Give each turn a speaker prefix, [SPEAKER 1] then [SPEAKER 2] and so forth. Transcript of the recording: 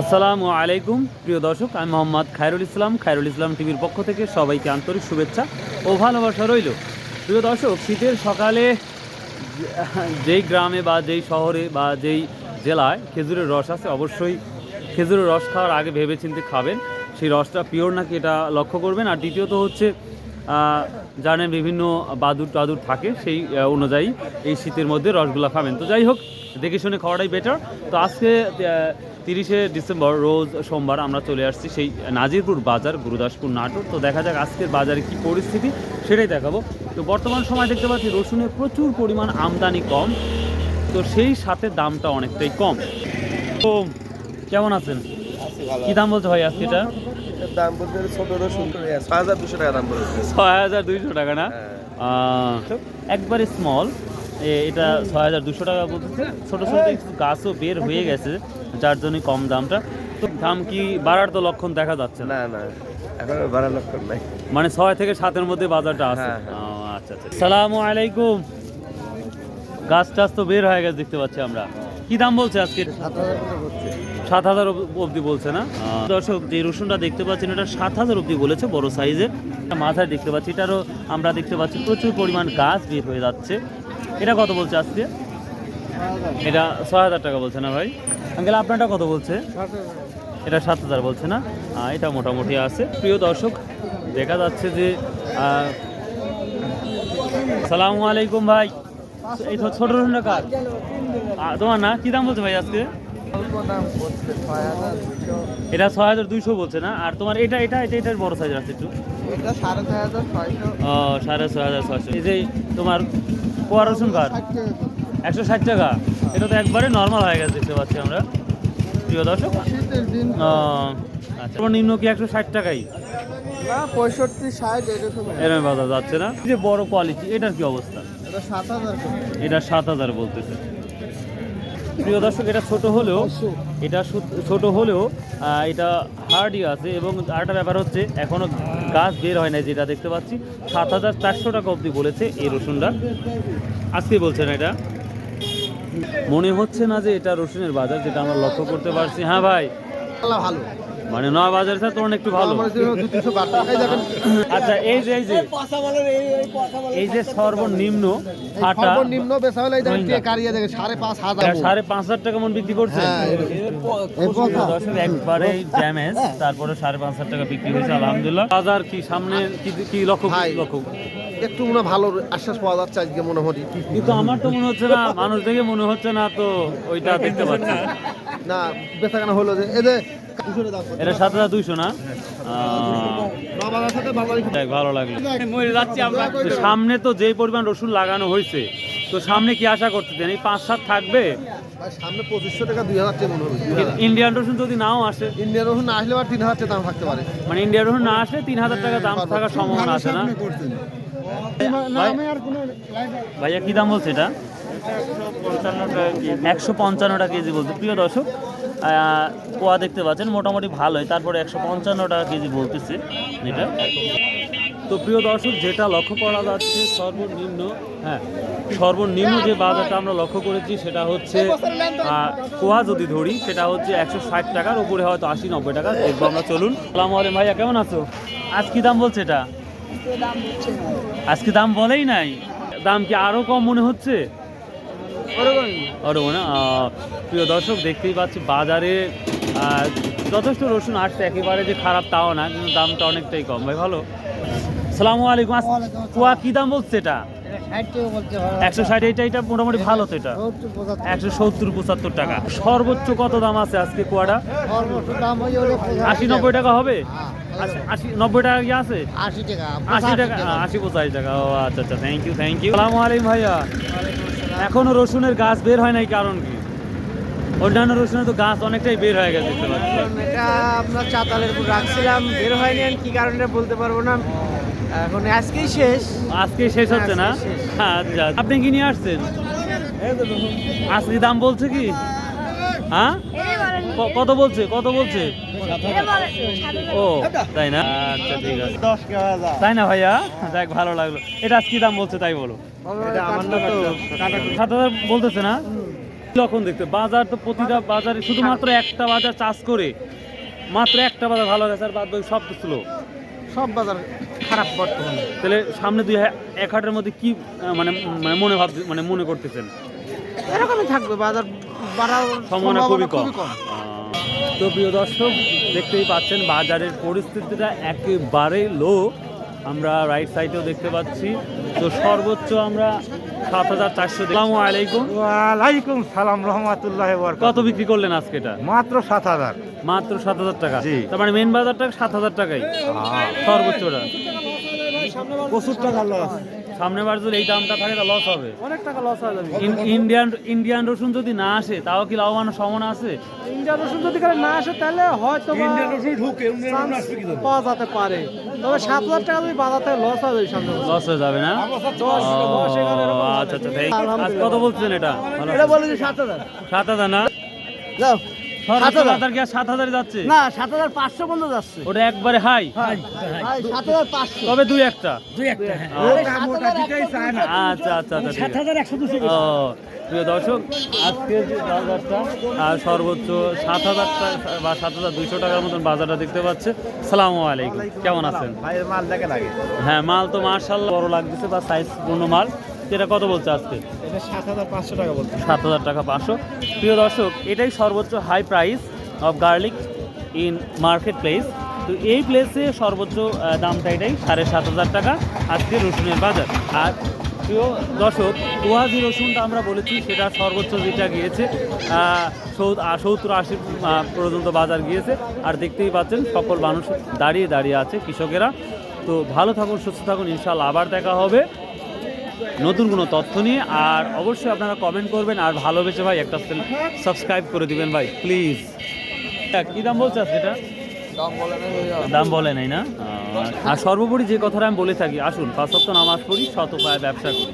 [SPEAKER 1] আসসালামু আলাইকুম, প্রিয় দর্শক, আমি মোহাম্মদ খায়রুল ইসলাম খায়রুল ইসলাম টিভির পক্ষ থেকে সবাইকে আন্তরিক শুভেচ্ছা ও ভালোবাসা রইল। প্রিয় দর্শক, শীতের সকালে যেই গ্রামে বা যেই শহরে বা যেই জেলায় খেজুরের রস আছে, অবশ্যই খেজুরের রস খাওয়ার আগে ভেবেচিন্তে খাবেন। সেই রসটা পিওর নাকি এটা লক্ষ্য করবেন? আর দ্বিতীয়ত হচ্ছে জানেন বিভিন্ন বাদুর টাদুর থাকে সেই অনুযায়ী এই শীতের মধ্যে রসগোল্লা খাবেন। তো যাই হোক দেখে শুনে খাওয়াটাই বেটার তো আজকে তিরিশে ডিসেম্বর রোজ সোমবার আমরা চলে আসছি সেই নাজিরপুর বাজার গুরুদাসপুর নাটোর। তো দেখা যাক আজকের বাজারে কি পরিস্থিতি সেটাই দেখাবো। তো বর্তমান সময় দেখতে পাচ্ছি রসুনের প্রচুর পরিমাণ আমদানি কম। তো সেই সাথে দামটা অনেকটাই কম। তো কেমন আছেন? কি দাম বলছে ভাই আজকে এটা?
[SPEAKER 2] দাম বলতে ছয় হাজার দুশো টাকা দাম বলেছে।
[SPEAKER 1] ছয় হাজার দুইশো টাকা না?
[SPEAKER 2] হ্যাঁ।
[SPEAKER 1] একবারে স্মল এটা ছয় হাজার দুশো টাকা বলতেছে। ছোটো ছোটো কিছু গাছও বের হয়ে গেছে যার জন্যই কম দামটা। তো দাম কি বাড়ার তো লক্ষণ দেখা যাচ্ছে না?
[SPEAKER 2] না এখন বাড়ার লক্ষণ নাই।
[SPEAKER 1] মানে ছয় থেকে সাতের মধ্যে বাজারটা আছে।
[SPEAKER 2] হ্যাঁ, হ্যাঁ।
[SPEAKER 1] আচ্ছা আচ্ছা। সালামু আলাইকুম। গাছ টাছ তো বের হয়ে গেছে দেখতে পাচ্ছি আমরা। কি দাম বলছে আজকে? সাত হাজার অবধি বলছে না? দর্শক যে রসুনটা দেখতে পাচ্ছেন এটা সাত হাজার অবধি বলেছে বড় সাইজের। মাথায় দেখতে পাচ্ছি এটারও আমরা দেখতে পাচ্ছি প্রচুর পরিমাণ গাছ বের হয়ে যাচ্ছে। এটা কত বলছে আজকে? এটা ছয় হাজার টাকা বলছে না ভাই? আঙ্কেল আপনারটা কত বলছে? এটা সাত হাজার বলছে না? এটা মোটামুটি আছে। প্রিয় দর্শক দেখা যাচ্ছে যে সালামু আলাইকুম ভাই। এই ছোট তোমার না কি দাম বলছে ভাই আজকে? এটা ছয় হাজার দুইশো বলছে না? আর তোমার এটা এটা এটা এটার বড় সাইজ আছে একটু। ও সাড়ে ছয় হাজার ছয়শো। এই যে তোমার কোয়া রসুন কার? একশো ষাট টাকা। এটা তো একবারে নর্মাল হয়ে গেছে দেখতে পাচ্ছি আমরা। প্রিয় দর্শক আচ্ছা। সর্বনিম্ন কি একশো ষাট টাকাই?
[SPEAKER 2] পঁয়ষট্টি ষাট এরকম।
[SPEAKER 1] এরকম বাজার যাচ্ছে না? যে বড় কোয়ালিটি এটার কি অবস্থা?
[SPEAKER 2] এটা সাত হাজার
[SPEAKER 1] বলতেছে। প্রিয় দর্শক এটা ছোট হলেও এটা ছোট হলেও এটা হার্ডই আছে এবং আরেকটা ব্যাপার হচ্ছে এখনও গাছ বের হয় না যেটা দেখতে পাচ্ছি। সাত হাজার চারশো টাকা অবধি বলেছে এই রসুনটা। আজকে বলছেন এটা। মনে হচ্ছে না যে এটা রসুনের বাজার যেটা আমরা লক্ষ্য করতে পারছি। হ্যাঁ ভাই।
[SPEAKER 2] ভালো।
[SPEAKER 1] মানে নয় বাজার স্যার তোমার একটু ভালো। আচ্ছা এই যে এই যে এই যে সর্বনিম্ন ফাটা
[SPEAKER 2] সর্বনিম্ন বেচা হলে সাড়ে পাঁচ হাজার
[SPEAKER 1] সাড়ে পাঁচ হাজার টাকা মন বিক্রি করছে।
[SPEAKER 2] হ্যাঁ, এই কথা।
[SPEAKER 1] দর্শক একবারে ড্যামেজ তারপরে সাড়ে পাঁচ হাজার টাকা বিক্রি হয়েছে আলহামদুলিল্লাহ। বাজার কি সামনে কি কি লক্ষ্য। লক্ষ্য?
[SPEAKER 2] একটু মনে ভালো আশ্বাস পাওয়া যাচ্ছে আজকে মোটামুটি।
[SPEAKER 1] কিন্তু আমার তো মনে হচ্ছে না মানুষ দেখে মনে হচ্ছে না তো ওইটা দেখতে পাচ্ছি।
[SPEAKER 2] না। বেচা কেনা হলো যে এই যে
[SPEAKER 1] এটা সাত হাজার দুইশো না? আহ,
[SPEAKER 2] নবাজার সাথে বাঙালি
[SPEAKER 1] যাক, ভালো লাগল। সামনে তো যেই পরিমাণ রসুন লাগানো হয়েছে তো সামনে কি আশা করতেছেন? এই পাঁচ সাত থাকবে?
[SPEAKER 2] সামনে পঁচিশশো টাকা দুই হাজার মনে হবে
[SPEAKER 1] ইন্ডিয়ান রসুন যদি নাও আসে?
[SPEAKER 2] ইন্ডিয়ান রসুন না আসলে তিন হাজার টাকা দাম থাকতে পারে।
[SPEAKER 1] মানে ইন্ডিয়ান রসুন না আসলে তিন হাজার টাকা দাম থাকার সম্ভাবনা আছে না? ভাইয়া, কি দাম বলছে এটা? একশো পঞ্চান্ন টাকা কেজি বলছে, প্রিয় দর্শক। পোয়া দেখতে পাচ্ছেন, মোটামুটি ভালোই। তারপরে একশো পঞ্চান্ন টাকা কেজি বলতেছে এটা। তো প্রিয় দর্শক, যেটা লক্ষ্য করা যাচ্ছে, সর্বনিম্ন হ্যাঁ সর্বনিম্ন যে বাজারটা আমরা লক্ষ্য করেছি, সেটা হচ্ছে কোয়া যদি ধরি, সেটা হচ্ছে একশো ষাট টাকার, উপরে হয়তো আশি নব্বই টাকা দেখব আমরা, চলুন। সালাম আলাইকুম ভাইয়া, কেমন আছো? আজ কি দাম বলছে এটা? আজকে দাম বলেই নাই। দাম কি আরও কম মনে হচ্ছে? ওরকম না আহ, প্রিয় দর্শক দেখতেই পাচ্ছি বাজারে আহ, যথেষ্ট রসুন আসছে একেবারে যে খারাপ তাও না কিন্তু দামটা অনেকটাই কম। ভাই ভালো? সালামু আলাইকুম। কুয়া কি দাম বলছে এটা? একশো ষাট এটা এটা মোটামুটি ভালো তো এটা। একশো সত্তর পঁচাত্তর টাকা। সর্বোচ্চ কত দাম আছে আজকে কুয়াটা? আশি নব্বই টাকা হবে? আশি- আশি নব্বই টাকা কি আছে?
[SPEAKER 2] আশি টাকা
[SPEAKER 1] আশি টাকা আশি পঁচাশি টাকা। ও আচ্ছা আচ্ছা থ্যাংক ইউ থ্যাংক ইউ সালামু আলাইকুম ভাইয়া। এখনও রসুনের গাছ বের হয় নাই কারণ কি? অন্যান্য রসুনের তো গাছ অনেকটাই বের হয়ে গেছে
[SPEAKER 3] এটা আপনার চাতালের উপর রাখছিলাম বের হয়নি কি কারণে বলতে পারব না? এখন আজকেই শেষ।
[SPEAKER 1] আজকে শেষ হচ্ছে না?
[SPEAKER 3] আজকে
[SPEAKER 1] আচ্ছা আপনি কি নিয়ে আসছেন? আজকে দাম বলছে কি? হ্যাঁ? কত বলছে? কত বলছে? ও তাই না? আচ্ছা ঠিক আছে। তাই না ভাইয়া? দেখ ভালো লাগল। এটা আজ কি দাম বলছে তাই বলো।
[SPEAKER 2] এটা তো
[SPEAKER 1] সাত হাজার বলতেছে না? যখন দেখতে বাজার তো প্রতিটা বাজারে শুধুমাত্র একটা বাজার চাষ করে। মাত্র একটা বাজার ভালো গেছে আর বাদ বাকি সব কিছু
[SPEAKER 3] সব বাজার খারাপ বর্তমানে।
[SPEAKER 1] তাহলে সামনে দুই এক হাটের মধ্যে কি মানে মানে মনে ভাব মানে মনে করতেছেন?
[SPEAKER 3] এরকমই থাকবে বাজার বাড়ার
[SPEAKER 1] সম্ভাবনা খুবই কম। তো প্রিয় দর্শক দেখতেই পাচ্ছেন বাজারের পরিস্থিতিটা একেবারে লো আমরা রাইট সাইডেও দেখতে পাচ্ছি। তো সর্বোচ্চ আমরা সাত হাজার চারশো আলাইকুম।
[SPEAKER 4] ওয়ালাইকুম সালাম রহমতুল্লাহ
[SPEAKER 1] কত বিক্রি করলেন আজকে এটা
[SPEAKER 4] মাত্র সাত হাজার।
[SPEAKER 1] মাত্র সাত হাজার টাকা। তার মানে মেন বাজারটা সাত হাজার টাকাই। সর্বোচ্চটা।
[SPEAKER 4] প্রচুর টাকা লস
[SPEAKER 1] সামনে বার যদি এই দামটা থাকে তা লস হবে।
[SPEAKER 3] অনেক টাকা লস হয়ে যাবে
[SPEAKER 1] ইন্ডিয়ান ইন্ডিয়ান রসুন যদি না আসে তাও কি লাভবান সম্ভাবনা আছে?
[SPEAKER 3] ইন্ডিয়ান রসুন যদি করে না আসে তাহলে হয়তো বা chance পাওয়া যেতে পারে। তবে সাত হাজার টাকা যদি থেকে লস হয়ে যাবে সামনে
[SPEAKER 1] লস হয়ে যাবে না। আচ্ছা আচ্ছা। আজ কত বলছেন এটা?
[SPEAKER 3] এটা বলে যে সাত হাজার।
[SPEAKER 1] সাত হাজার না? সর্বোচ্চ সাত
[SPEAKER 3] না সাত হাজার পাঁচশো পর্যন্ত যাচ্ছে।
[SPEAKER 1] ওটা একবারে হাই
[SPEAKER 3] সাত হাজার পাঁচশো।
[SPEAKER 1] তবে দুই একটা।
[SPEAKER 3] না
[SPEAKER 1] আচ্ছা আচ্ছা আচ্ছা সাত হাজার একশো ও প্রিয় দর্শক আজকে যে বাজারটা সর্বোচ্চ সাত হাজার বা সাত হাজার দুইশো টাকার মতন বাজারটা দেখতে পাচ্ছে। সালাম আলাইকুম। কেমন আছেন?
[SPEAKER 4] ভাইয়ের মাল দেখে লাগে
[SPEAKER 1] হ্যাঁ মাল তো মার্শাল বড় লাগতেছে বা সাইজ পূর্ণ মাল। সেটা কত বলছে আজকে?
[SPEAKER 3] সাত হাজার পাঁচশো টাকা
[SPEAKER 1] সাত হাজার টাকা পাঁচশো। প্রিয় দর্শক এটাই সর্বোচ্চ high price of garlic in market place তো এই প্লেসে সর্বোচ্চ দামটা এটাই সাড়ে সাত হাজার টাকা আজকে রসুনের বাজার। আর প্রিয় দর্শক ওয়াজি রসুনটা আমরা বলেছি সেটা সর্বোচ্চ যেটা গিয়েছে সত্তর আশি পর্যন্ত বাজার গিয়েছে। আর দেখতেই পাচ্ছেন সকল মানুষ দাঁড়িয়ে দাঁড়িয়ে আছে কৃষকেরা। তো ভালো থাকুন সুস্থ থাকুন ইনশাল্লাহ আবার দেখা হবে। নতুন কোনো তথ্য নিয়ে আর অবশ্যই আপনারা কমেন্ট করবেন আর ভালোবেসে ভাই একটা সাবস্ক্রাইব করে দিবেন ভাই প্লিজ কি দাম বলছে আজকে এটা? দাম বলে নাই না? আর সর্বোপরি যে কথাটা আমি বলে থাকি আসুন পাঁচ সপ্তাহ নামাজ পড়ি শত পায় ব্যবসা করি।